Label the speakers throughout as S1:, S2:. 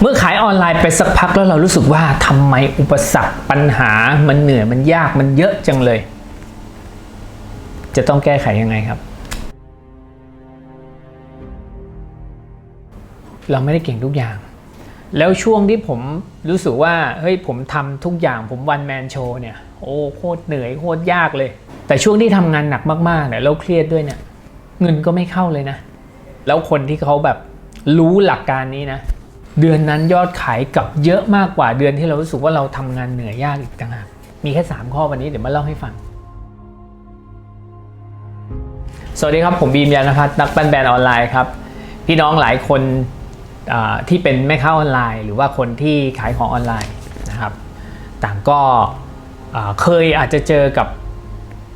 S1: เมื่อขายออนไลน์ไปสักพักแล้วเรารู้สึกว่าทำไมอุปสรรคปัญหามันเหนื่อยมันยากมันเยอะจังเลย จะต้องแก้ไขยังไงครับ เราไม่ได้เก่งทุกอย่าง แล้วช่วงที่ผมรู้สึกว่าเฮ้ยผมทำทุกอย่างผมวันแมนโชว์เนี่ยโอ้โคตรเหนื่อยโคตรยากเลย แต่ช่วงที่ทำงานหนักมากๆเนี่ยแล้วเครียดด้วยเนี่ย เงินก็ไม่เข้าเลยนะ แล้วคนที่เขาแบบรู้หลักการนี้นะ เดือนนั้นยอดขายกับเยอะมากกว่าเดือนที่เรารู้สึกว่าเราทำงานเหนื่อยยากอีกต่างหากมีแค่ 3 ข้อวันนี้เดี๋ยวมาเล่าให้ฟัง สวัสดีครับ ผมบีมยานพัฒน์นักปั้นแบรนด์ออนไลน์ครับ พี่น้องหลายคนที่เป็นแม่ค้าออนไลน์ หรือว่าคนที่ขายของออนไลน์นะครับ ต่างก็เคยอาจจะเจอกับ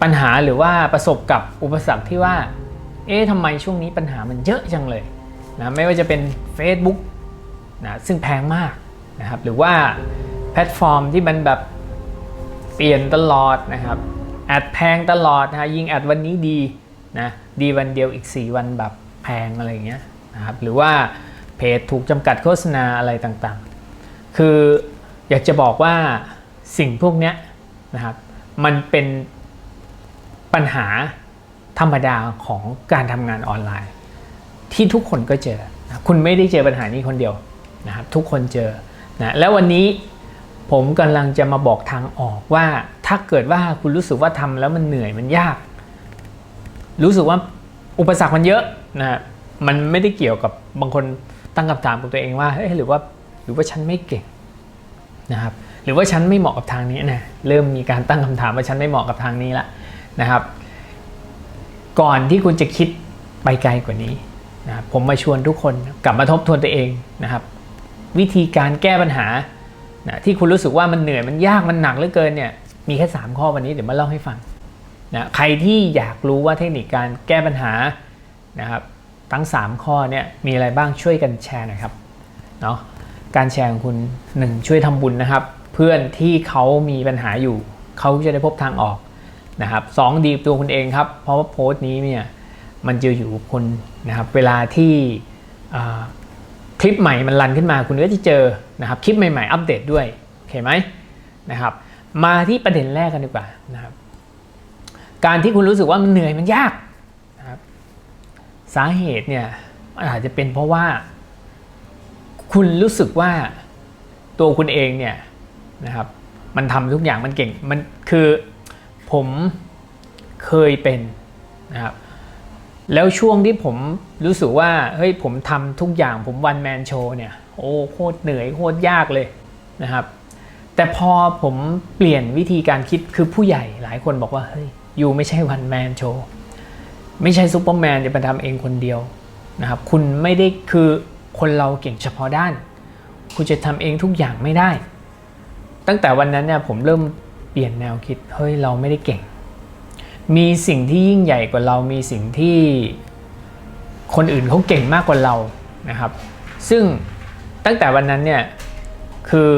S1: ปัญหาหรือว่าประสบกับอุปสรรคที่ว่า เอ๊ะทำไมช่วงนี้ปัญหามันเยอะจังเลยนะไม่ว่าจะเป็น Facebook นะซึ่งแพงมากนะครับหรือว่าแพลตฟอร์มที่มันแบบเปลี่ยนตลอดนะครับแอดแพงตลอดนะฮะยิงแอดวันนี้ดีนะดีวันเดียวอีก 4 วันแบบแพงอะไรเงี้ยนะครับหรือว่าเพจถูกจำกัดโฆษณาอะไรต่างๆ คืออยากจะบอกว่าสิ่งพวกนี้นะครับมันเป็นปัญหาธรรมดาของการทำงานออนไลน์ ที่ทุกคนก็เจอ คุณไม่ได้เจอปัญหานี้คนเดียว นะครับทุกคนเจอนะแล้ววันนี้ผมกำลังจะมาบอกทางออกว่าถ้าเกิดว่าคุณรู้สึกว่าทำแล้วมันเหนื่อยมันยาก รู้สึกว่าอุปสรรคมันเยอะนะมันไม่ได้เกี่ยวกับบางคนตั้งคำถามกับตัวเองว่าเฮ้ยหรือว่าหรือว่าฉันไม่เก่งนะครับหรือว่าฉันไม่เหมาะกับทางนี้นะเริ่มมีการตั้งคำถามว่าฉันไม่เหมาะกับทางนี้ละนะครับ ก่อนที่คุณจะคิดไปไกลกว่านี้นะครับผมมาชวนทุกคนกลับมาทบทวนตัวเองนะครับ วิธีการแก้ปัญหานะที่คุณรู้สึกว่ามันเหนื่อยมันยากมันหนักเหลือเกินเนี่ยมีแค่ 3 ข้อวันนี้เดี๋ยวมาเล่าให้ฟังนะใครที่อยากรู้ว่าเทคนิคการแก้ปัญหานะครับทั้ง 3 ข้อเนี่ยมีอะไรบ้างช่วยกันแชร์หน่อยครับเนาะการแชร์ของคุณ 1 ช่วยทำบุญนะครับ เพื่อนที่เขามีปัญหาอยู่เขาจะได้พบทางออกนะครับสองดีบตัวคุณเองครับ เพราะว่าโพสต์นี้เนี่ยมันจะอยู่คุณนะครับเวลาที่ คลิปใหม่มันรันขึ้นมาคุณก็จะเจอนะครับคลิปใหม่ๆ อัปเดตด้วยโอเคไหมนะครับมาที่ประเด็นแรกกันดีกว่านะครับการที่คุณรู้สึกว่ามันเหนื่อยมันยากนะครับสาเหตุเนี่ยอาจจะเป็นเพราะว่า คุณรู้สึกว่าตัวคุณเองเนี่ยนะครับมันทำทุกอย่างมันเก่งมันคือผมเคยเป็นนะครับ แล้วช่วงที่ผมรู้สึกว่าเฮ้ยผมทำทุกอย่างผมวันแมนโชว์เนี่ยโอ้โคตรเหนื่อยโคตรยากเลยนะครับ แต่พอผมเปลี่ยนวิธีการคิดคือผู้ใหญ่หลายคนบอกว่าเฮ้ยยูไม่ใช่วันแมนโชว์ไม่ใช่ซูเปอร์แมนจะไปทำเองคนเดียวนะครับคุณไม่ได้คือคนเราเก่งเฉพาะด้าน คุณจะทำเองทุกอย่างไม่ได้ ตั้งแต่วันนั้นเนี่ยผมเริ่มเปลี่ยนแนวคิดเฮ้ยเราไม่ได้เก่ง มีสิ่งที่ยิ่งใหญ่กว่าเรา มีสิ่งที่คนอื่นเขาเก่งมากกว่าเรานะครับ ซึ่งตั้งแต่วันนั้นเนี่ยคือ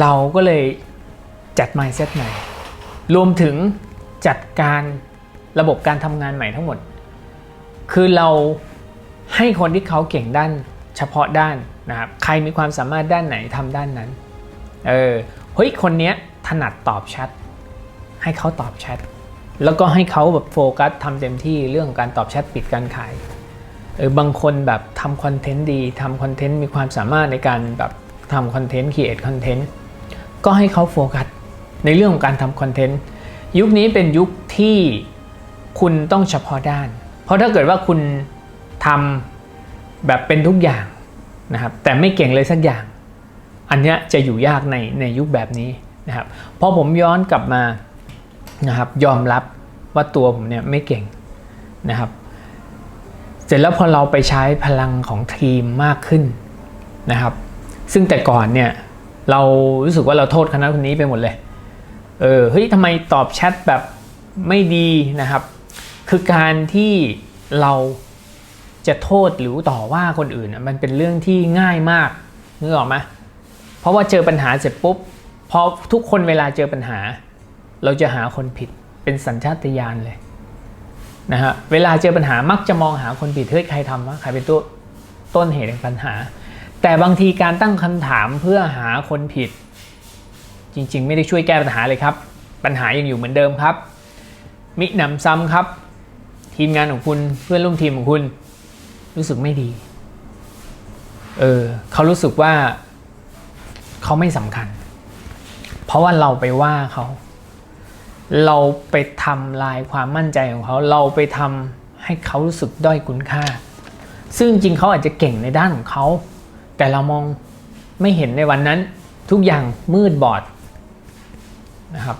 S1: เราก็เลยจัด mindset ใหม่ รวมถึงจัดการระบบการทำงานใหม่ทั้งหมด คือเราให้คนที่เขาเก่งด้านเฉพาะด้านนะครับ ใครมีความสามารถด้านไหนทำด้านนั้น เออ เฮ้ย คนเนี้ยถนัดตอบแชทให้เขาตอบแชท แล้วก็ให้เขาแบบโฟกัสทำเต็มที่เรื่องการตอบแชทปิดการขายเออบางคนแบบทำคอนเทนต์ดีทำคอนเทนต์มีความสามารถในการแบบทำคอนเทนต์ create คอนเทนต์ก็ให้เขาโฟกัสในเรื่องของการทำคอนเทนต์ยุคนี้เป็นยุคที่คุณต้องเฉพาะด้าน เพราะถ้าเกิดว่าคุณทำแบบเป็นทุกอย่างนะครับแต่ไม่เก่งเลยสักอย่าง อันนี้จะอยู่ยากในในยุคแบบนี้นะครับพอผมย้อนกลับมา นะครับ ยอมรับว่าตัวผมเนี่ยไม่เก่งนะครับ เสร็จแล้วพอเราไปใช้พลังของทีมมากขึ้นนะครับ ซึ่งแต่ก่อนเนี่ยเรารู้สึกว่าเราโทษคณะคนนี้ไปหมดเลย เออเฮ้ยทำไมตอบแชทแบบไม่ดีนะครับ คือการที่เราจะโทษหรือต่อว่าคนอื่นมันเป็นเรื่องที่ง่ายมากนึกออกไหมเพราะว่าเจอปัญหาเสร็จปุ๊บพอทุกคนเวลาเจอปัญหา เราจะหาคนผิดเป็นสัญชาตญาณเลยนะฮะเวลาเจอปัญหามักจะมองหาคนผิดเฮ้ยใครทำวะใครเป็นตัวต้นเหตุแห่งปัญหา แต่บางทีการตั้งคำถามเพื่อหาคนผิด จริงๆ ไม่ได้ช่วยแก้ปัญหาเลยครับ ปัญหายังอยู่เหมือนเดิมครับ มิหนำซ้ำครับ ทีมงานของคุณเพื่อนร่วมทีมของคุณ รู้สึกไม่ดีเออเขารู้สึกว่าเขาไม่สำคัญ เพราะว่าเราไปว่าเขา เราไปทำลายความมั่นใจของเขา เราไปทำให้เขารู้สึกด้อยคุณค่า ซึ่งจริงเขาอาจจะเก่งในด้านของเขา แต่เรามองไม่เห็นในวันนั้น ทุกอย่างมืดบอดนะครับ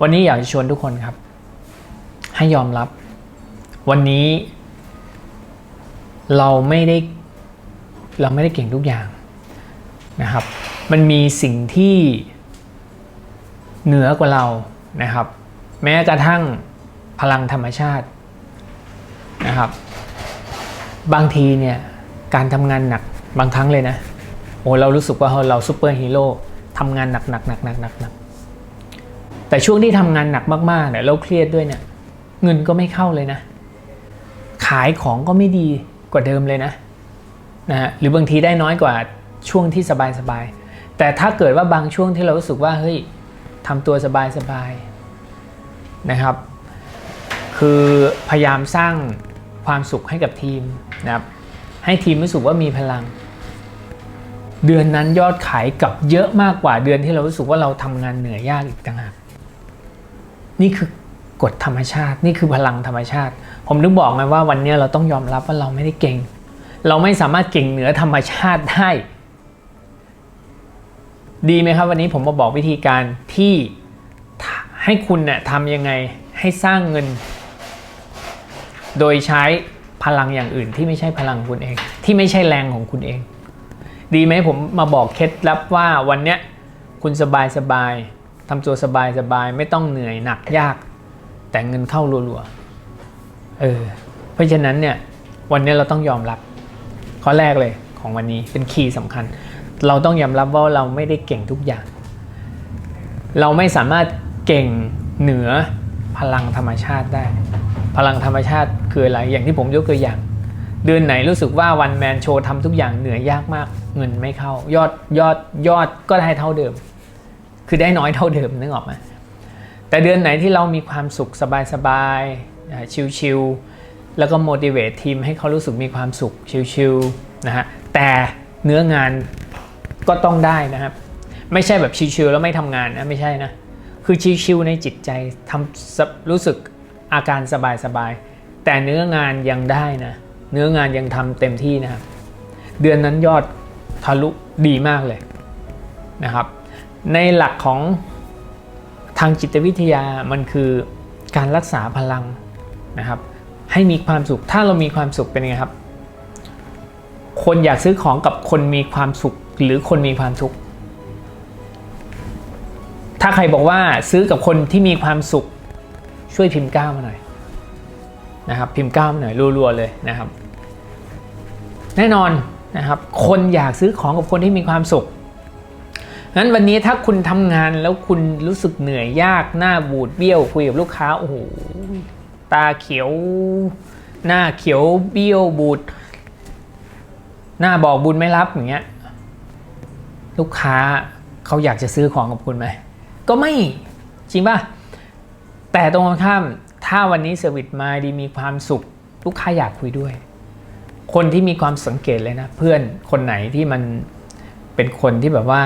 S1: วันนี้อยากจะชวนทุกคนครับ ให้ยอมรับ วันนี้ เราไม่ได้เราไม่ได้เก่งทุกอย่างนะครับ มันมีสิ่งที่เหนือกว่าเรานะครับ แม้กระทั่งพลังธรรมชาตินะครับ บางทีเนี่ยการทำงานหนักบางครั้งเลยนะโอ้เรารู้สึกว่าเราซูเปอร์ฮีโร่ทำงานหนักหนักหนักหนักหนักหนักแต่ช่วงที่ทำงานหนักมากๆเนี่ยเราเครียดด้วยเนี่ยเงินก็ไม่เข้าเลยนะ ขายของก็ไม่ดีกว่าเดิมเลยนะนะฮะหรือบางทีได้น้อยกว่าช่วงที่สบายๆแต่ถ้าเกิดว่าบางช่วงที่เรารู้สึกว่าเฮ้ยทำตัวสบายๆ นะครับ คือพยายามสร้างความสุขให้กับทีมนะครับให้ทีมรู้สึกว่ามีพลัง เดือนนั้นยอดขายกลับเยอะมากกว่าเดือนที่เรารู้สึกว่าเราทำงานเหนื่อยยากอีกต่างหากนี่คือกฎธรรมชาติ นี่คือพลังธรรมชาติ ผมถึงบอกไงว่าวันนี้เราต้องยอมรับว่าเราไม่ได้เก่ง เราไม่สามารถเก่งเหนือธรรมชาติได้ ดีไหมครับ วันนี้ผมมาบอกวิธีการที่ ให้คุณเนี่ยทำยังไงให้สร้างเงิน โดยใช้พลังอย่างอื่นที่ไม่ใช่พลังคุณเอง ที่ไม่ใช่แรงของคุณเอง ดีไหมผมมาบอกเคล็ดลับว่าวันเนี้ยคุณสบายสบายทำตัวสบายสบายไม่ต้องเหนื่อยหนักยาก แต่เงินเข้ารัวๆเออเพราะฉะนั้นเนี่ยวันนี้เราต้องยอมรับ ข้อแรกเลยของวันนี้เป็นคีย์สำคัญ เราต้องยอมรับว่าเราไม่ได้เก่งทุกอย่าง เราไม่สามารถ เก่งเหนือพลังธรรมชาติได้ พลังธรรมชาติคืออะไรอย่างที่ผมยกตัวอย่าง เดือนไหนรู้สึกว่าวันแมนโชว์ทำทุกอย่างเหนื่อยยากมาก เงินไม่เข้ายอดยอดยอดก็ได้เท่าเดิม คือได้น้อยเท่าเดิมนึกออกไหมแต่เดือนไหนที่เรามีความสุขสบายๆชิลๆแล้วก็ motivate ทีมให้เขารู้สึกมีความสุขชิลๆนะฮะแต่เนื้องานก็ต้องได้นะครับ ไม่ใช่แบบชิลๆแล้วไม่ทำงานนะไม่ใช่นะ คือชิลๆในจิตใจทำรู้สึกอาการสบายๆ แต่เนื้องานยังได้นะ เนื้องานยังทำเต็มที่นะครับ เดือนนั้นยอดทะลุดีมากเลยนะครับ ในหลักของทางจิตวิทยามันคือการรักษาพลังนะครับ ให้มีความสุข ถ้าเรามีความสุขเป็นไงครับ คนอยากซื้อของกับคนมีความสุขหรือคนมีความทุกข์ ถ้าใครบอกว่าซื้อกับคนที่มีความสุขช่วยพิมพ์ก้าวมาหน่อยนะครับ พิมพ์ก้าวมาหน่อยรัวๆเลยนะครับ แน่นอนนะครับ คนอยากซื้อของกับคนที่มีความสุขงั้นวันนี้ถ้าคุณทำงานแล้วคุณรู้สึกเหนื่อยยากหน้าบูดเบี้ยวคุยกับลูกค้าโอ้โหตาเขียว หน้าเขียวเบี้ยวบูดหน้าบอกบุญไม่รับอย่างเงี้ยลูกค้าเขาอยากจะซื้อของกับคุณไหม ก็ไม่จริงป่ะ แต่ตรงกันข้ามถ้าวันนี้เซอร์วิสมาดีมีความสุข ลูกค้าอยากคุยด้วย คนที่มีความสังเกตเลยนะ เพื่อนคนไหนที่มันเป็นคนที่แบบว่า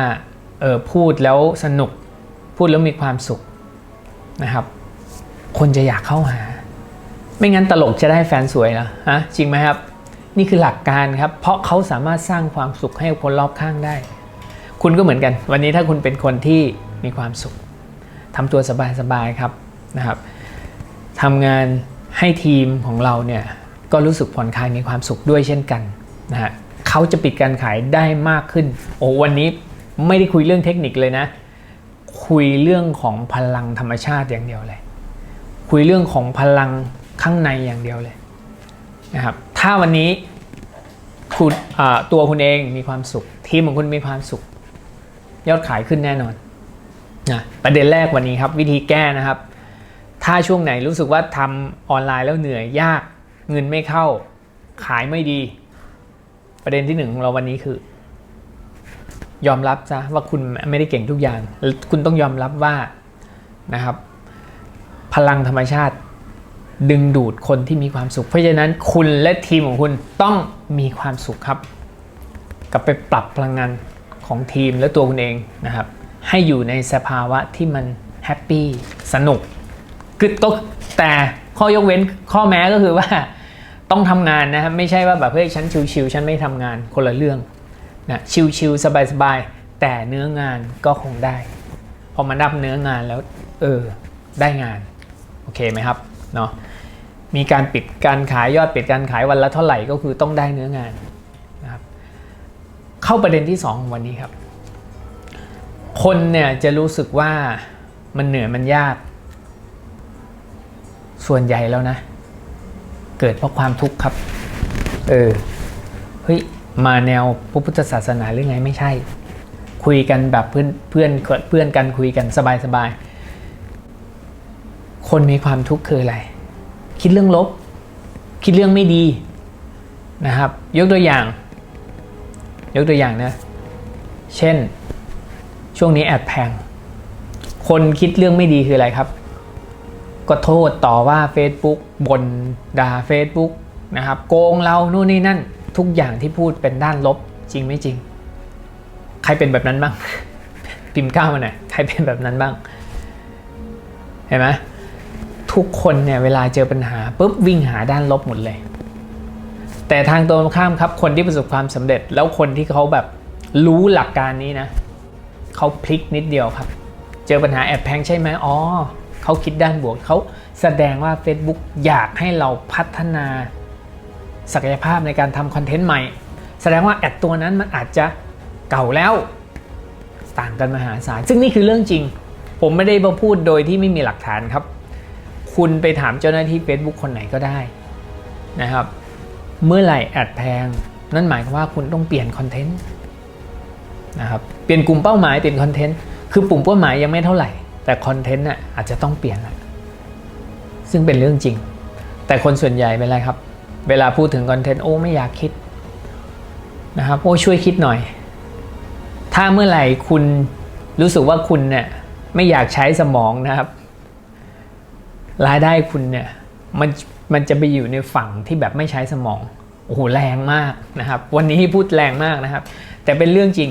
S1: เออพูดแล้วสนุก พูดแล้วมีความสุขนะครับ คนจะอยากเข้าหา ไม่งั้นตลกจะได้แฟนสวยเหรอฮะจริงไหมครับนี่คือหลักการครับ เพราะเขาสามารถสร้างความสุขให้คนรอบข้างได้ คุณก็เหมือนกัน วันนี้ถ้าคุณเป็นคนที่ มีความสุขทำตัวสบายๆครับนะครับทำงานให้ทีมของเราเนี่ยก็รู้สึกผ่อนคลายมีความสุขด้วยเช่นกันนะฮะเขาจะปิดการขายได้มากขึ้น โอ้วันนี้ไม่ได้คุยเรื่องเทคนิคเลยนะ คุยเรื่องของพลังธรรมชาติอย่างเดียวเลย คุยเรื่องของพลังข้างในอย่างเดียวเลยนะครับถ้าวันนี้คุณตัวคุณเองมีความสุข ทีมของคุณมีความสุข ยอดขายขึ้นแน่นอน นะประเด็นแรกวันนี้ครับวิธีแก้นะครับ ถ้าช่วงไหนรู้สึกว่าทำออนไลน์แล้วเหนื่อยยากเงินไม่เข้า ขายไม่ดี ประเด็นที่หนึ่งของเราวันนี้คือ ยอมรับซะว่าคุณไม่ได้เก่งทุกอย่าง คุณต้องยอมรับว่านะครับ พลังธรรมชาติดึงดูดคนที่มีความสุข เพราะฉะนั้นคุณและทีมของคุณต้องมีความสุขครับ กลับไปปรับพลังงานของทีมและตัวคุณเองนะครับ ให้อยู่ในสภาวะที่มันแฮปปี้สนุกคือก็แต่ข้อยกเว้นข้อแม้ก็คือว่าต้องทำงานนะครับไม่ใช่ว่าแบบเฮ้ยฉันชิวๆฉันไม่ทำงานคนละเรื่องนะชิวๆสบายๆแต่เนื้องานก็คงได้พอมานับเนื้องานแล้วเออได้งานโอเคไหมครับเนาะมีการปิดการขายยอดปิดการขายวันละเท่าไหร่ก็คือต้องได้เนื้องานนะครับเข้าประเด็นที่2ของวันนี้ครับ คนเนี่ยจะรู้สึกว่ามันเหนื่อยมันยาก ส่วนใหญ่แล้วนะ เกิดเพราะความทุกข์ครับ เออเฮ้ยมาแนวพระพุทธศาสนาหรือไงไม่ใช่ คุยกันแบบเพื่อนเพื่อนเพื่อนกันคุยกันสบายสบายๆคนมีความทุกข์คืออะไร คิดเรื่องลบ คิดเรื่องไม่ดีนะครับ ยกตัวอย่าง ยกตัวอย่างนะ เช่น ช่วงนี้แอดแพง คนคิดเรื่องไม่ดีคืออะไรครับ ก็โทษต่อว่า Facebook บนด่า Facebook นะครับโกงเรานู่นนี่นั่น ทุกอย่างที่พูดเป็นด้านลบจริงไม่จริง ใครเป็นแบบนั้นบ้าง พิมพ์ก้าวมาหน่อยใครเป็นแบบนั้นบ้าง เห็นไหมทุกคนเนี่ยเวลาเจอปัญหาปุ๊บวิ่งหาด้านลบหมดเลย แต่ทางตรงข้ามครับคนที่ประสบความสำเร็จแล้วคนที่เขาแบบรู้หลักการนี้นะ เขาพลิกนิดเดียวครับ เจอปัญหาแอบแพงใช่ไหมอ๋อเขาคิดด้านบวกเขาแสดงว่า Facebook อยากให้เราพัฒนาศักยภาพในการทำคอนเทนต์ใหม่ แสดงว่าแอดตัวนั้นมันอาจจะเก่าแล้ว ต่างกันมหาศาล ซึ่งนี่คือเรื่องจริง ผมไม่ได้มาพูดโดยที่ไม่มีหลักฐานครับ คุณไปถามเจ้าหน้าที่ Facebook คนไหนก็ได้นะครับ เมื่อไหร่แอดแพง นั่นหมายความว่าคุณต้องเปลี่ยนคอนเทนต์ นะครับเปลี่ยนกลุ่มเป้าหมายเปลี่ยนคอนเทนต์คือปุ่มเป้าหมายยังไม่เท่าไหร่ แต่คอนเทนต์น่ะอาจจะต้องเปลี่ยนละซึ่งเป็นเรื่องจริง แต่คนส่วนใหญ่เป็นไรครับ เวลาพูดถึงคอนเทนต์โอ้ไม่อยากคิดนะครับโอ้ช่วยคิดหน่อย ถ้าเมื่อไหร่คุณรู้สึกว่าคุณเนี่ยไม่อยากใช้สมองนะครับรายได้คุณเนี่ยมันมันจะไปอยู่ในฝั่งที่แบบไม่ใช้สมองโอ้โหแรงมากนะครับ วันนี้พูดแรงมากนะครับ แต่เป็นเรื่องจริง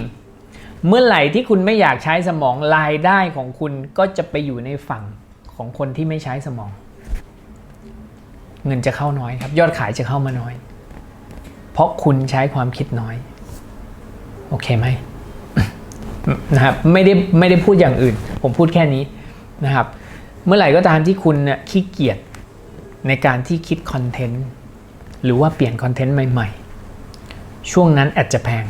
S1: เมื่อไหร่ที่คุณไม่อยากใช้สมองรายได้ของคุณก็จะไปอยู่ในฝั่งของคนที่ไม่ใช้สมอง เงินจะเข้าน้อยครับ ยอดขายจะเข้ามาน้อย เพราะคุณใช้ความคิดน้อย โอเคไหมนะครับไม่ได้ไม่ได้พูดอย่างอื่น ผมพูดแค่นี้นะครับ เมื่อไหร่ก็ตามที่คุณเนี่ยขี้เกียจในการที่คิดคอนเทนต์หรือว่าเปลี่ยนคอนเทนต์ใหม่ ๆ ช่วงนั้นแอดจะแพง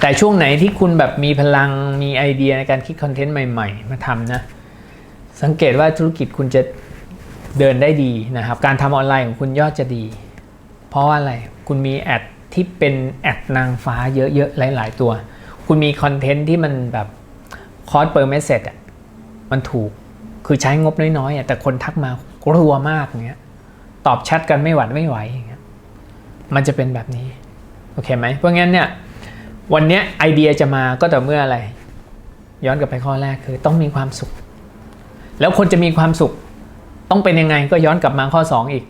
S1: แต่ช่วงไหนที่คุณแบบมีพลังมีไอเดียในการคิดคอนเทนต์ใหม่ ๆ มาทำนะ สังเกตว่าธุรกิจคุณจะเดินได้ดีนะครับ การทำออนไลน์ของคุณยอดจะดี เพราะว่าอะไร คุณมีแอดที่เป็นแอดนางฟ้าเยอะๆ หลายๆ ตัว คุณมีคอนเทนต์ที่มันแบบคอร์สเปอร์เมสเซจอะ มันถูก คือใช้งบน้อยๆอะ แต่คนทักมารัวมากอย่างเงี้ย ตอบแชทกันไม่หวัดไม่ไหวอย่างเงี้ย มันจะเป็นแบบนี้ โอเคไหม เพราะงั้นเนี่ย วันนี้ไอเดียจะมาก็แต่เมื่ออะไร ย้อนกลับไปข้อแรกคือต้องมีความสุข แล้วคนจะมีความสุข ต้องเป็นยังไงก็ย้อนกลับมาข้อ 2 อีก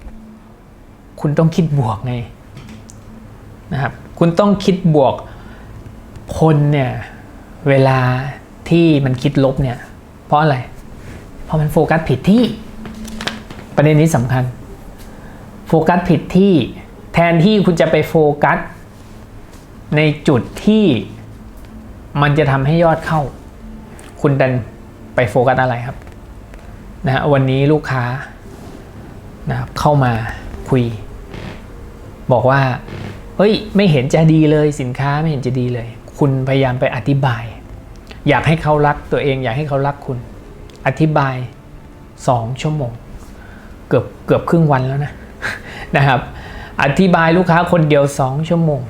S1: คุณต้องคิดบวกไงนะครับคุณต้องคิดบวกคนเนี่ยเวลาที่มันคิดลบเนี่ยเพราะอะไร เพราะมันโฟกัสผิดที่ ประเด็นนี้สำคัญ โฟกัสผิดที่แทนที่คุณจะไปโฟกัส ในจุดที่มันจะทำให้ยอดเข้า คุณดันไปโฟกัสอะไรครับนะฮะวันนี้ลูกค้านะครับเข้ามาคุย บอกว่าเฮ้ยไม่เห็นจะดีเลยสินค้าไม่เห็นจะดีเลย คุณพยายามไปอธิบาย อยากให้เขารักตัวเอง อยากให้เขารักคุณ อธิบายสองชั่วโมง เกือบเกือบครึ่งวันแล้วนะนะครับ อธิบายลูกค้าคนเดียวสองชั่วโมง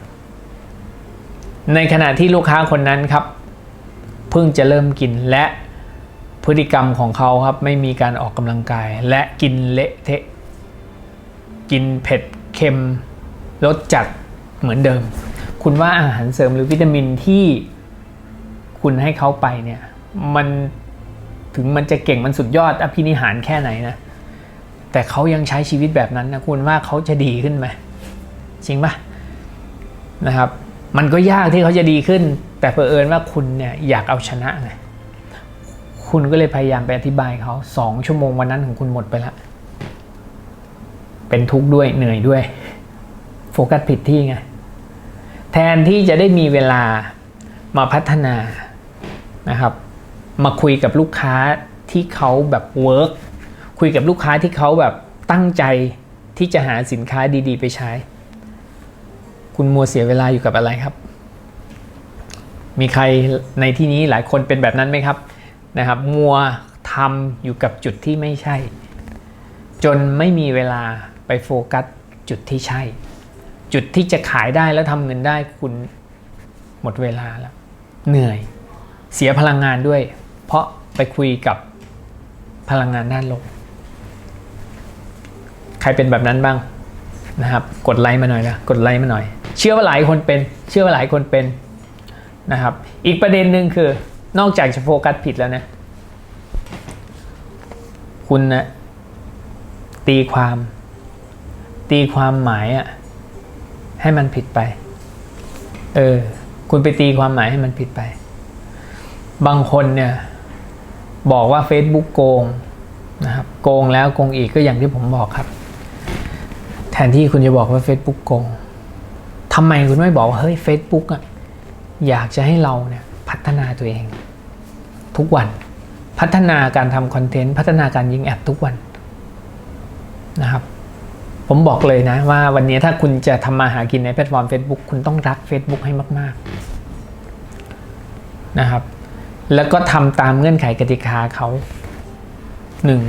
S1: ในขณะที่ลูกค้าคนนั้นครับเพิ่งจะเริ่มกินและพฤติกรรมของเขาครับไม่มีการออกกำลังกาย และกินเละเทะ กินเผ็ดเค็มรสจัดเหมือนเดิม คุณว่าอาหารเสริมหรือวิตามินที่คุณให้เขาไปเนี่ยมันถึงมันจะเก่งมันสุดยอดอภินิหารแค่ไหนนะ แต่เขายังใช้ชีวิตแบบนั้นนะคุณว่าเขาจะดีขึ้นไหมจริงปะนะครับ มันก็ยากที่เขาจะดีขึ้น แต่เผอิญว่าคุณเนี่ยอยากเอาชนะไงคุณก็เลยพยายามไปอธิบายเขาสองชั่วโมงวันนั้นของคุณหมดไปละเป็นทุกข์ด้วยเหนื่อยด้วย โฟกัสผิดที่ไงแทนที่จะได้มีเวลามาพัฒนานะครับ มาคุยกับลูกค้าที่เขาแบบเวิร์กคุยกับลูกค้าที่เขาแบบตั้งใจที่จะหาสินค้าดี ๆ ไปใช้ คุณมัวเสียเวลาอยู่กับอะไรครับ มีใครในที่นี้หลายคนเป็นแบบนั้นไหมครับนะครับ มัวทำอยู่กับจุดที่ไม่ใช่ จนไม่มีเวลาไปโฟกัสจุดที่ใช่ จุดที่จะขายได้แล้วทำเงินได้คุณหมดเวลาแล้ว เหนื่อยเสียพลังงานด้วย เพราะไปคุยกับพลังงานด้านลบใครเป็นแบบนั้นบ้าง นะครับ กดไลค์มาหน่อยนะกดไลค์มาหน่อย เชื่อว่าหลายคนเป็น เชื่อว่าหลายคนเป็นนะครับ อีกประเด็นหนึ่งคือนอกจากจะโฟกัสผิดแล้วนะ คุณนะตีความ ตีความหมายอะให้มันผิดไป เออ คุณไปตีความหมายให้มันผิดไป บางคนเนี่ย บอกว่า Facebook โกงนะครับ โกงแล้วโกงอีกก็อย่างที่ผมบอกครับ ทนที่คุณจะบอกว่า Facebook โกงทำไมคุณไม่บอกว่าเฮ้ย Facebook อะอยากจะให้เราเนี่ยพัฒนาตัวเอง ทุกวัน พัฒนาการทำคอนเทนต์พัฒนาการยิงแอดทุกวันนะครับ ผมบอกเลยนะว่าวันนี้ถ้าคุณจะทำมาหากินในแพลตฟอร์ม Facebook คุณต้องรัก Facebook ให้มาก ๆนะครับ แล้วก็ทำตามเงื่อนไขกติกาเขาหนึ่ง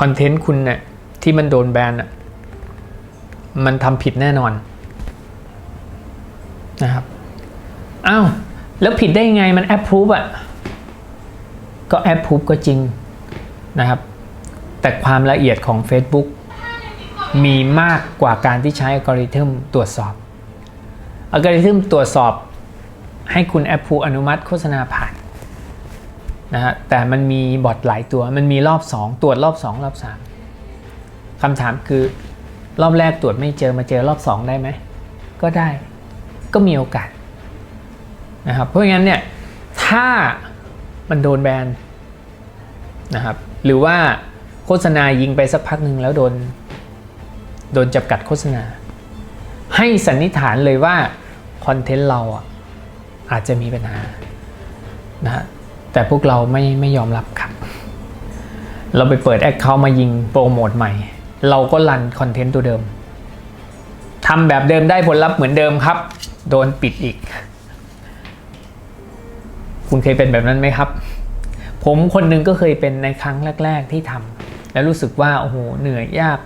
S1: คอนเทนต์คุณเนี่ยที่มันโดนแบนอะ มันทำผิดแน่นอนนะครับอ้าวแล้วผิดได้ยังไงมันแอปพูฟอะ ก็แอปพูฟก็จริงนะครับ แต่ความละเอียดของ Facebook มีมากกว่าการที่ใช้อัลกอริทึมตรวจสอบอัลกอริทึมตรวจสอบให้คุณแอปพูอนุมัติโฆษณาผ่านนะฮะแต่มันมีบอทหลายตัวมันมีรอบ 2 ตรวจรอบ 2 รอบ 3คำถามคือ รอบแรกตรวจไม่เจอมาเจอรอบ2ได้ไหม ก็ได้ ก็มีโอกาสนะครับ เพราะงั้นเนี่ย ถ้ามันโดนแบนนะครับ หรือว่าโฆษณายิงไปสักพักหนึ่งแล้วโดน โดนจับกัดโฆษณา ให้สันนิษฐานเลยว่า คอนเทนต์เราอะอาจจะมีปัญหานะฮะแต่พวกเราไม่ไม่ยอมรับครับ เราไปเปิดแอคเคาท์มายิงโปรโมทใหม่ เราก็รันคอนเทนต์ตัวเดิมทำแบบเดิมได้ผลลัพธ์เหมือนเดิมครับ โดนปิดอีก คุณเคยเป็นแบบนั้นไหมครับ ผมคนนึงก็เคยเป็นในครั้งแรก ๆ ที่ทำแล้วรู้สึกว่าโอ้โหเหนื่อยยาก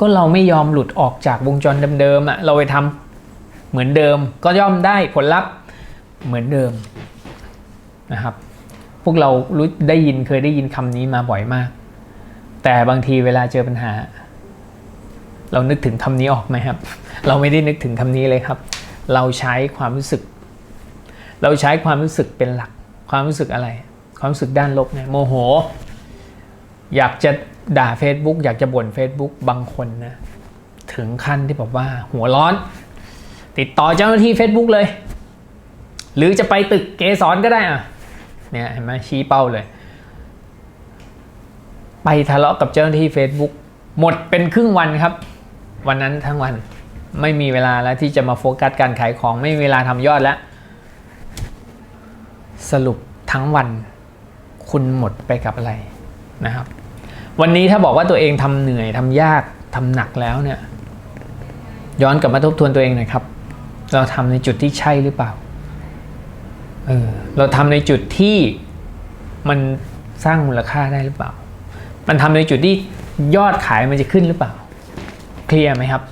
S1: ก็เราไม่ยอมหลุดออกจากวงจรเดิมๆอะ่ะ เราไปทำเหมือนเดิม ก็ย่อมได้ผลลัพธ์เหมือนเดิมนะครับ พวกเรารู้ได้ยินเคยได้ยินคำนี้มาบ่อยมาก แต่บางทีเวลาเจอปัญหา เรานึกถึงคำนี้ออกไหมครับ เราไม่ได้นึกถึงคำนี้เลยครับ เราใช้ความรู้สึก เราใช้ความรู้สึกเป็นหลัก ความรู้สึกอะไร ความรู้สึกด้านลบเนี่ยโมโห อยากจะด่า Facebook อยากจะบ่น Facebook บางคนนะถึงขั้นที่บอกว่าหัวร้อน ติดต่อเจ้าหน้าที่ Facebook เลย หรือจะไปตึกเกสรก็ได้อะเนี่ยเห็นไหมชี้เป้าเลย ไปทะเลาะกับเจ้าหน้าที่ Facebook หมดเป็นครึ่งวันครับ วันนั้นทั้งวันไม่มีเวลาแล้วที่จะมาโฟกัสการขายของไม่มีเวลาทำยอดแล้ว สรุปทั้งวันคุณหมดไปกับอะไรนะครับ วันนี้ถ้าบอกว่าตัวเองทำเหนื่อยทำยากทำหนักแล้วเนี่ย ย้อนกลับมาทบทวนตัวเองหน่อยครับ เราทำในจุดที่ใช่หรือเปล่าเออเราทำในจุดที่มันสร้างมูลค่าได้หรือเปล่า มันทำในจุดที่ยอดขายมันจะขึ้นหรือเปล่า เคลียร์ไหมครับ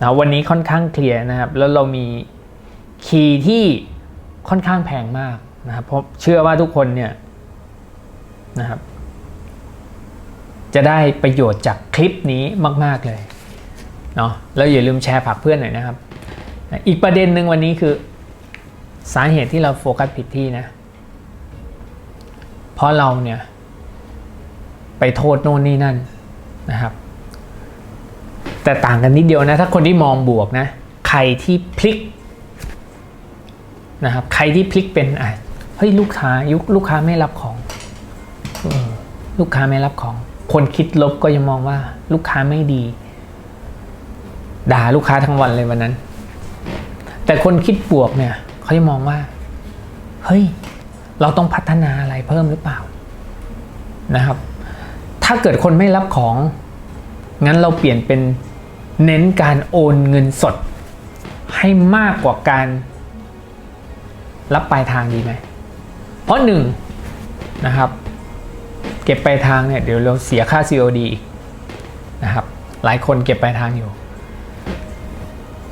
S1: นะวันนี้ค่อนข้างเคลียร์นะครับ แล้วเรามีคีย์ที่ค่อนข้างแพงมากนะครับ เพราะเชื่อว่าทุกคนเนี่ยนะครับ จะได้ประโยชน์จากคลิปนี้มาก ๆเลยเนาะแล้วอย่าลืมแชร์ผักเพื่อนหน่อยนะครับ อีกประเด็นหนึ่งวันนี้คือสาเหตุที่เราโฟกัสผิดที่นะ เพราะเราเนี่ย ไปโทษโน่นนี่นั่นนะครับ แต่ต่างกันนิดเดียวนะ ถ้าคนที่มองบวกนะใครที่พลิกนะครับใครที่พลิกเป็นอะเฮ้ยลูกค้ายุคลูกค้าไม่รับของลูกค้าไม่รับของ คนคิดลบก็ยังมองว่า ลูกค้าไม่ดี ด่าลูกค้าทั้งวันเลยวันนั้น แต่คนคิดบวกเนี่ยเขาจะมองว่า เฮ้ย เราต้องพัฒนาอะไรเพิ่มหรือเปล่านะครับ ถ้าเกิดคนไม่รับของ งั้นเราเปลี่ยนเป็นเน้นการโอนเงินสด ให้มากกว่าการรับปลายทางดีไหม เพราะหนึ่งนะครับ เก็บปลายทางเนี่ยเดี๋ยวเราเสียค่า COD อีกนะครับ หลายคนเก็บปลายทางอยู่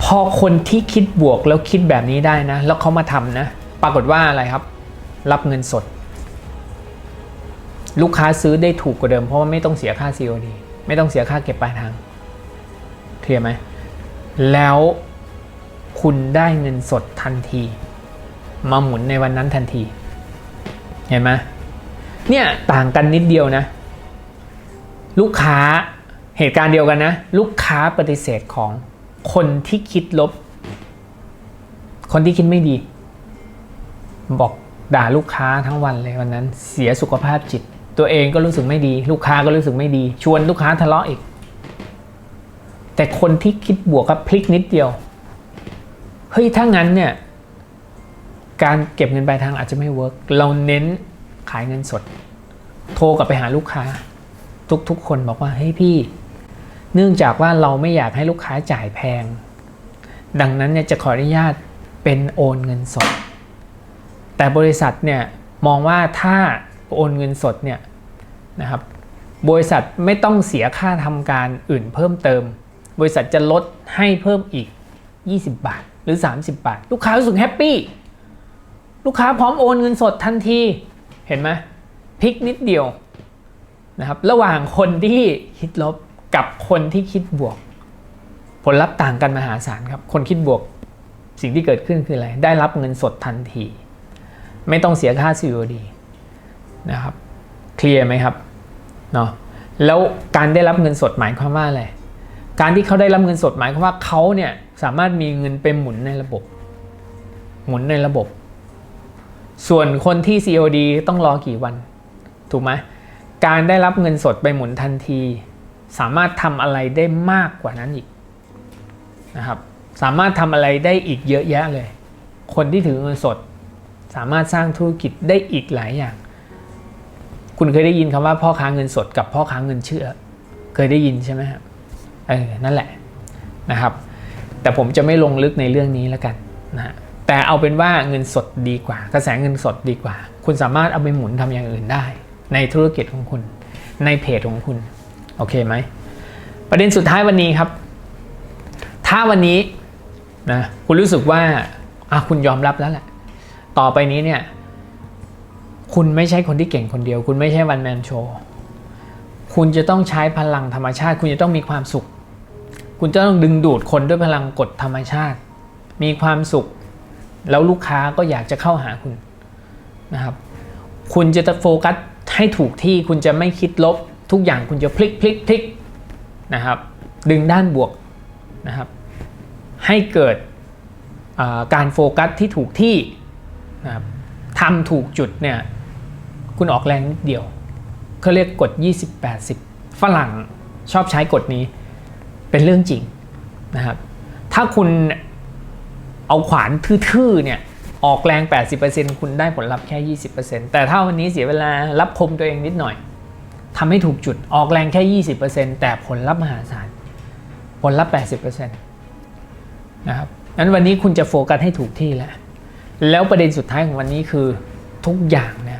S1: พอคนที่คิดบวกแล้วคิดแบบนี้ได้นะ แล้วเขามาทำนะ ปรากฏว่าอะไรครับ รับเงินสด ลูกค้าซื้อได้ถูกกว่าเดิมเพราะว่าไม่ต้องเสียค่า COD ไม่ต้องเสียค่าเก็บปลายทางเคลียร์ไหมแล้วคุณได้เงินสดทันที มาหมุนในวันนั้นทันที เห็นไหมเนี่ยต่างกันนิดเดียวนะ ลูกค้าเหตุการณ์เดียวกันนะ ลูกค้าปฏิเสธของคนที่คิดลบ คนที่คิดไม่ดี บอกด่าลูกค้าทั้งวันเลยวันนั้น เสียสุขภาพจิต ตัวเองก็รู้สึกไม่ดี ลูกค้าก็รู้สึกไม่ดี ชวนลูกค้าทะเลาะอีก แต่คนที่คิดบวกก็พลิกนิดเดียวเฮ้ยถ้างั้นเนี่ย การเก็บเงินปลายทางอาจจะไม่เวิร์กเราเน้นขายเงินสด โทรกลับไปหาลูกค้า ทุกๆคนบอกว่าเฮ้ยพี่ เนื่องจากว่าเราไม่อยากให้ลูกค้าจ่ายแพง ดังนั้นเนี่ยจะขออนุญาตเป็นโอนเงินสด แต่บริษัทเนี่ยมองว่าถ้า โอนเงินสดเนี่ยนะครับบริษัทไม่ต้องเสียค่าทำการอื่นเพิ่มเติม บริษัทจะลดให้เพิ่มอีก 20 บาทหรือ 30 บาท ลูกค้ารู้สึกแฮปปี้ลูกค้าพร้อมโอนเงินสดทันทีเห็นไหมพลิกนิดเดียวนะครับระหว่างคนที่คิดลบกับคนที่คิดบวก ผลลัพธ์ต่างกันมหาศาลครับ คนคิดบวกสิ่งที่เกิดขึ้นคืออะไร ได้รับเงินสดทันที ไม่ต้องเสียค่า COD นะครับเคลียร์ไหมครับเนาะแล้วการได้รับเงินสดหมายความว่าอะไรการที่เขาได้รับเงินสดหมายความว่าเขาเนี่ยสามารถมีเงินไปหมุนในระบบ หมุนในระบบ ส่วนคนที่ COD ต้องรอกี่วัน ถูกไหมการได้รับเงินสดไปหมุนทันที สามารถทำอะไรได้มากกว่านั้นอีกนะครับสามารถทำอะไรได้อีกเยอะแยะเลย คนที่ถือเงินสด สามารถสร้างธุรกิจได้อีกหลายอย่าง คุณเคยได้ยินคำว่าพ่อค้าเงินสดกับพ่อค้าเงินเชื่อ เคยได้ยินใช่ไหมครับเออนั่นแหละนะครับ แต่ผมจะไม่ลงลึกในเรื่องนี้แล้วกันนะฮะแต่เอาเป็นว่าเงินสดดีกว่า กระแสเงินสดดีกว่า คุณสามารถเอาไปหมุนทำอย่างอื่นได้ ในธุรกิจของคุณ ในเพจของคุณโอเคไหมประเด็นสุดท้ายวันนี้ครับ ถ้าวันนี้นะคุณรู้สึกว่าอะคุณยอมรับแล้วแหละ ต่อไปนี้เนี่ย คุณไม่ใช่คนที่เก่งคนเดียว คุณไม่ใช่วันแมนโชว์คุณจะต้องใช้พลังธรรมชาติ คุณจะต้องมีความสุข คุณจะต้องดึงดูดคนด้วยพลังกฎธรรมชาติ มีความสุข แล้วลูกค้าก็อยากจะเข้าหาคุณนะครับ คุณจะโฟกัสให้ถูกที่คุณจะไม่คิดลบ ทุกอย่างคุณจะพลิกพลิกพลิกนะครับ ดึงด้านบวกนะครับ ให้เกิดการโฟกัสที่ถูกที่นะครับทำถูกจุดเนี่ย คุณออกแรงนิดเดียวเขาเรียกกฎ 20-80 ฝรั่งชอบใช้กฎนี้ เป็นเรื่องจริงนะครับ ถ้าคุณเอาขวานทื่อๆเนี่ยออกแรง 80%คุณได้ผลลัพธ์แค่ 20%แต่ถ้าวันนี้เสียเวลารับคมตัวเองนิดหน่อยทำให้ถูกจุดออกแรงแค่ 20%แต่ผลลัพธ์มหาศาลผลลัพธ์ 80%นะครับงั้นวันนี้คุณจะโฟกัสให้ถูกที่แล้ว แล้วประเด็นสุดท้ายของวันนี้คือทุกอย่างเนี่ย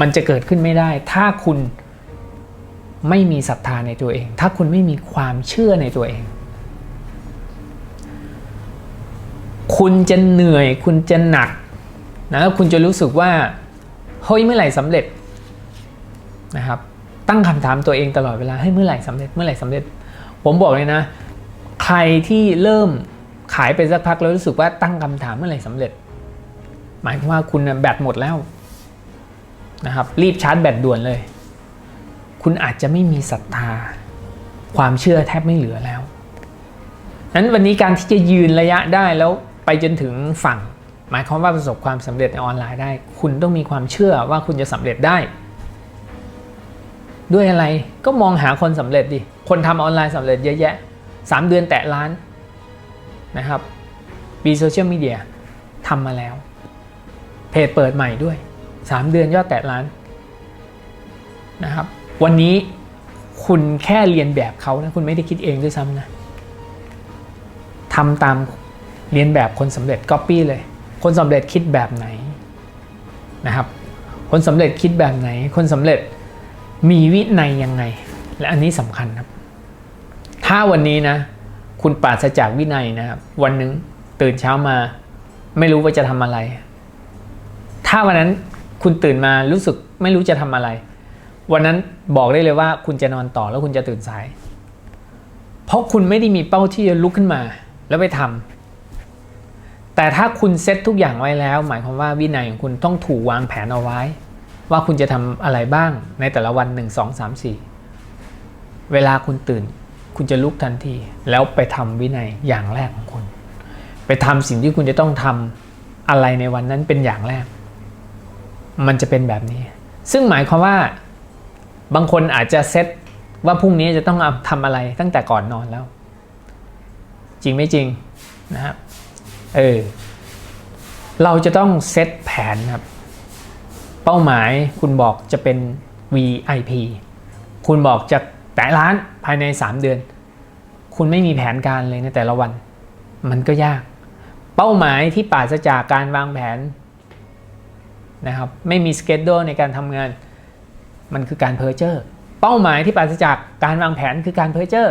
S1: มันจะเกิดขึ้นไม่ได้ ถ้าคุณไม่มีศรัทธาในตัวเอง ถ้าคุณไม่มีความเชื่อในตัวเอง คุณจะเหนื่อย คุณจะหนักนะแล้วคุณจะรู้สึกว่าเฮ้ยเมื่อไหร่สำเร็จนะครับตั้งคำถามตัวเองตลอดเวลาเฮ้เมื่อไหร่สำเร็จเมื่อไหร่สำเร็จ ผมบอกเลยนะ ใครที่เริ่มขายไปสักพักแล้วรู้สึกว่าตั้งคำถามเมื่อไหร่สำเร็จ หมายความว่าคุณแบตหมดแล้ว นะครับ รีบชาร์จแบตด่วนเลย คุณอาจจะไม่มีศรัทธา ความเชื่อแทบไม่เหลือแล้วนั้นวันนี้การที่จะยืนระยะได้แล้วไปจนถึงฝั่ง หมายความว่าประสบความสำเร็จในออนไลน์ได้ คุณต้องมีความเชื่อว่าคุณจะสำเร็จได้ ด้วยอะไรก็มองหาคนสำเร็จดิคนทำออนไลน์สำเร็จเยอะแยะ 3 เดือนแตะล้านนะครับปีโซเชียลมีเดียทำมาแล้ว เพจเปิดใหม่ด้วย 3 เดือนยอดแตะล้านนะครับ วันนี้คุณแค่เรียนแบบเขานะคุณไม่ได้คิดเองด้วยซ้ำนะทำตามเรียนแบบคนสำเร็จก๊อปปี้เลย คนสำเร็จคิดแบบไหนนะครับ คนสำเร็จคิดแบบไหน คนสำเร็จมีวินัยยังไง และอันนี้สำคัญครับ ถ้าวันนี้นะ คุณปราศจากวินัยนะครับวันหนึ่งตื่นเช้ามา ไม่รู้ว่าจะทำอะไร ถ้าวันนั้น คุณตื่นมารู้สึกไม่รู้จะทำอะไร วันนั้นบอกได้เลยว่าคุณจะนอนต่อแล้วคุณจะตื่นสาย เพราะคุณไม่ได้มีเป้าที่จะลุกขึ้นมา แล้วไปทำแต่ถ้าคุณเซตทุกอย่างไว้แล้ว หมายความว่าวินัยของคุณต้องถูกวางแผนเอาไว้ ว่าคุณจะทำอะไรบ้างในแต่ละวัน 1 2 3 4 เวลาคุณตื่น คุณจะลุกทันที แล้วไปทำวินัยอย่างแรกของคุณ ไปทำสิ่งที่คุณจะต้องทำอะไรในวันนั้นเป็นอย่างแรก มันจะเป็นแบบนี้ ซึ่งหมายความว่าบางคนอาจจะเซตว่าพรุ่งนี้จะต้องทำอะไรตั้งแต่ก่อนนอนแล้ว จริงไม่จริงนะครับเออเราจะต้องเซตแผนครับ เป้าหมายคุณบอกจะเป็น VIP คุณบอกจะแต่ล้านภายใน 3 เดือน คุณไม่มีแผนการเลยในแต่ละวัน มันก็ยาก เป้าหมายที่ปราศจากการวางแผน นะครับไม่มีสเกจโดในการทำงาน มันคือการเพ้อเจ้อเป้าหมายที่ปราศจากการวางแผนคือการเพ้อเจ้อ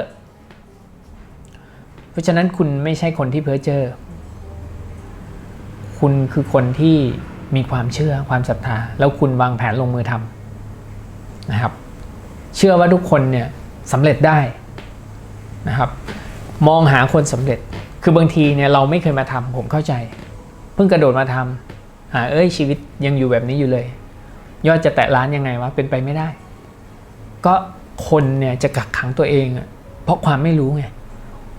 S1: เพราะฉะนั้นคุณไม่ใช่คนที่เพ้อเจ้อคุณคือคนที่มีความเชื่อความศรัทธา แล้วคุณวางแผนลงมือทำนะครับ เชื่อว่าทุกคนเนี่ยสำเร็จได้นะครับ มองหาคนสำเร็จคือบางทีเนี่ยเราไม่เคยมาทำผมเข้าใจ เพิ่งกระโดดมาทำ หาเอ้ยชีวิตยังอยู่แบบนี้อยู่เลย ยอดจะแตะล้านยังไงวะเป็นไปไม่ได้ ก็คนเนี่ยจะกักขังตัวเองอะเพราะความไม่รู้ไง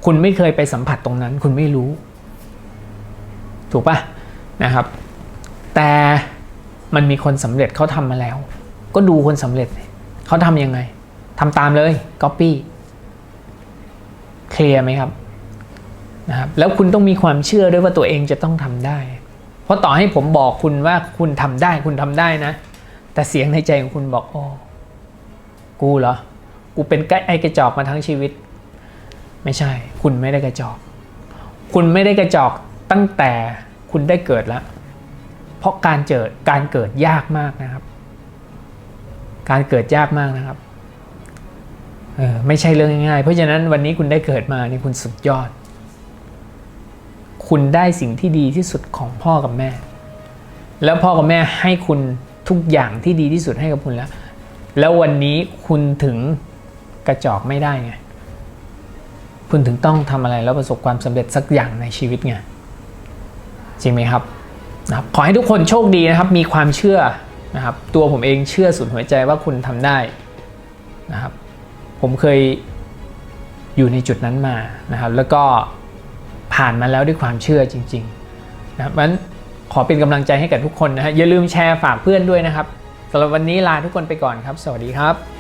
S1: คุณไม่เคยไปสัมผัสตรงนั้น คุณไม่รู้ ถูกปะนะครับ แต่มันมีคนสำเร็จเขาทำมาแล้ว ก็ดูคนสำเร็จเขาทำยังไงทำตามเลยก๊อปปี้เคลียร์ไหมครับนะครับ แล้วคุณต้องมีความเชื่อด้วยว่าตัวเองจะต้องทำได้ เพราะต่อให้ผมบอกคุณว่าคุณทำได้คุณทำได้นะ แต่เสียงในใจของคุณบอกโอ้กูเหรอ กูเป็นไอ้กระจอกมาทั้งชีวิต ไม่ใช่ คุณไม่ได้กระจอก คุณไม่ได้กระจอกตั้งแต่คุณได้เกิดแล้ว เพราะการเกิดการเกิดยากมากนะครับ การเกิดยากมากนะครับเออไม่ใช่เรื่องง่ายๆ เพราะฉะนั้นวันนี้คุณได้เกิดมาเนี่ยคุณสุดยอด คุณได้สิ่งที่ดีที่สุดของพ่อกับแม่ แล้วพ่อกับแม่ให้คุณทุกอย่างที่ดีที่สุดให้กับคุณแล้ว แล้ววันนี้คุณถึงกระจอกไม่ได้ไง คุณถึงต้องทำอะไรแล้วประสบความสำเร็จสักอย่างในชีวิตไง จริงไหมครับนะครับ ขอให้ทุกคนโชคดีนะครับ มีความเชื่อนะครับ ตัวผมเองเชื่อสุดหัวใจว่าคุณทำได้นะครับ ผมเคยอยู่ในจุดนั้นมานะครับ แล้วก็ ผ่านมาแล้วด้วยความเชื่อจริงๆนะครับเพราะฉะนั้นขอเป็นกำลังใจให้กับทุกคนนะฮะอย่าลืมแชร์ฝากเพื่อนด้วยนะครับสำหรับวันนี้ลาทุกคนไปก่อนครับ สวัสดีครับ